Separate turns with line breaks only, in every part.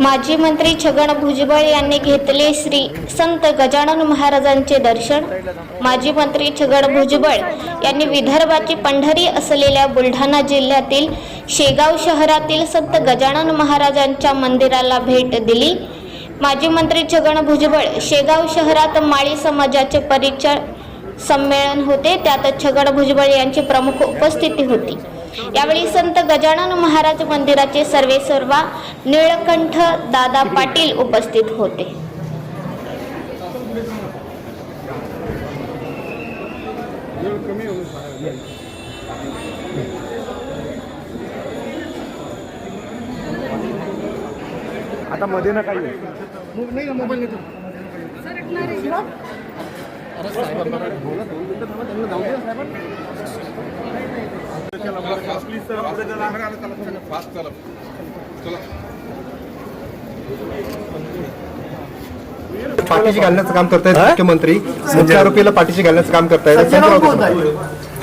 माजी मंत्री छगन भुजबळ यांनी घेतले श्री संत गजानन महाराजांचे दर्शन. माजी मंत्री छगन भुजबळ यांनी विदर्भाची पंढरी असलेल्या बुलढाणा जिल्ह्यातील शेगाव शहरातील संत गजानन महाराजांच्या मंदिराला भेट दिली. माजी मंत्री छगन भुजबळ शेगाव शहरात माळी समाजाचे परिचय संमेलन होते. त्यात छगन भुजबळ यांची प्रमुख उपस्थिती होती. यावेळी संत गजानन महाराज मंदिराचे सर्वे सर्वा निळकंठ दादा पाटील उपस्थित होते.
आता मध्ये ना काही.
नाही ना मोबाईल घेतो
पाठीशी घालण्याचं काम करतायत मुख्यमंत्री. मुख्य आरोपीला पाठीशी घालण्याचं काम करतायत.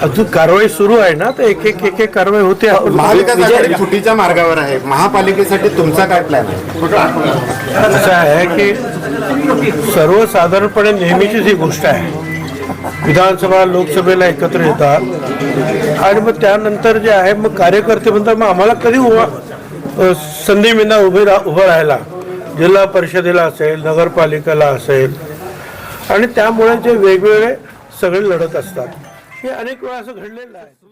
अजून कारवाई सुरू आहे ना? तर एक एक एक एक कारवाई होते. आपण
महाविकास फुटीच्या मार्गावर आहे. महापालिकेसाठी तुमचा काय प्लॅन आहे?
असं आहे की सर्वसाधारणपणे नेहमीचीच ही गोष्ट आहे. विधानसभा लोकसभेला एकत्र येतात. आणि मग त्यानंतर जे आहे मग कार्यकर्ते म्हणतात मग आम्हाला कधी उभा संधी मिळणार उभे रा उभं राहायला? जिल्हा परिषदेला असेल नगरपालिकेला असेल. आणि त्यामुळे जे वेगवेगळे सगळे लढत असतात. हे अनेक वेळा असं घडलेलं आहे.